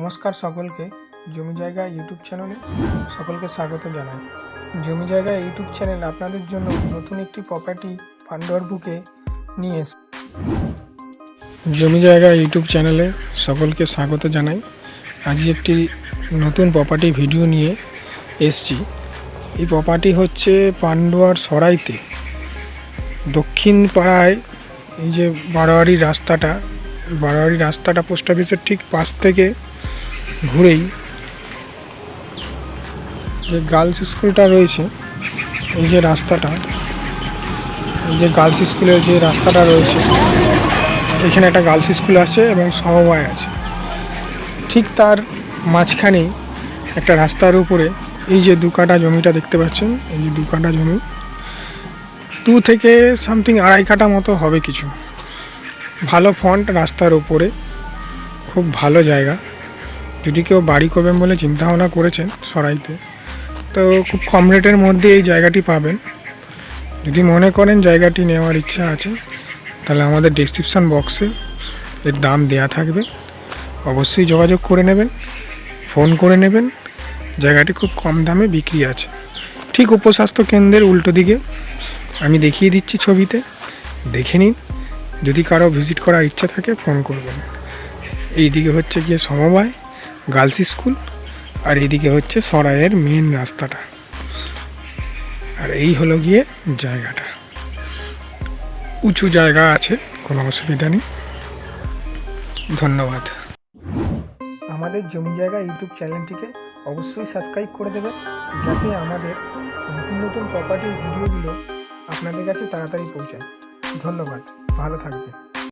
নমস্কার সকলকে জমি জায়গা ইউটিউব চ্যানেলে সকলকে স্বাগত জানাই। জমি জায়গা ইউটিউব চ্যানেল আপনাদের জন্য নতুন একটি প্রপার্টি পান্ডুয়ার বুকে নিয়ে এসে জমি জায়গা ইউটিউব চ্যানেলে সকলকে স্বাগত জানাই। আজ একটি নতুন প্রপার্টি ভিডিও নিয়ে এসছি। এই প্রপার্টি হচ্ছে পান্ডুয়ার সরাইতে। দক্ষিণ পাড়ায় এই যে বারোয়ারি রাস্তাটা বারোয়ারি রাস্তাটা পোস্ট অফিসের ঠিক পাশ থেকে ঘুরেই যে গার্লস স্কুলটা রয়েছে, এই যে রাস্তাটা, এই যে গার্লস স্কুলের যে রাস্তাটা রয়েছে, এখানে একটা গার্লস স্কুল আছে এবং সমবায় আছে। ঠিক তার মাঝখানেই একটা রাস্তার উপরে এই যে দু কাটা জমিটা দেখতে পাচ্ছেন, এই যে দু কাটা জমি, দু থেকে সামথিং আড়াই কাটা মতো হবে কিছু। ভালো ফন্ট রাস্তার উপরে, খুব ভালো জায়গা। যদি কেউ বাড়ি করবেন বলে চিন্তা ভাবনা করেছেন সরাইতে, তো খুব কম রেটের মধ্যে এই জায়গাটি পাবেন। যদি মনে করেন জায়গাটি নেওয়ার ইচ্ছা আছে, তাহলে আমাদের ডিসক্রিপশান বক্সে এর দাম দেয়া থাকবে। অবশ্যই যোগাযোগ করে নেবেন ফোন করে নেবেন। জায়গাটি খুব কম দামে বিক্রি আছে। ঠিক উপস্বাস্থ্য কেন্দ্রের উল্টো দিকে আমি দেখিয়ে দিচ্ছি ছবিতে। দেখে নিন, যদি কারও ভিজিট করার ইচ্ছা থাকে ফোন করবেন। এই দিকে হচ্ছে গিয়ে সমবায়। গার্লস স্কুল আর এদিকে হচ্ছে সরাইয়ের মেন রাস্তাটা। আর এই হলো গিয়ে জায়গাটা। উঁচু জায়গা আছে, কোনো অসুবিধা নেই। ধন্যবাদ। আমাদের জমি জায়গা ইউটিউব চ্যানেলটিকে অবশ্যই সাবস্ক্রাইব করে দেবেন, যাতে আমাদের নতুন নতুন প্রপার্টির ভিডিওগুলো আপনাদের কাছে তাড়াতাড়ি পৌঁছায়। ধন্যবাদ, ভালো থাকবেন।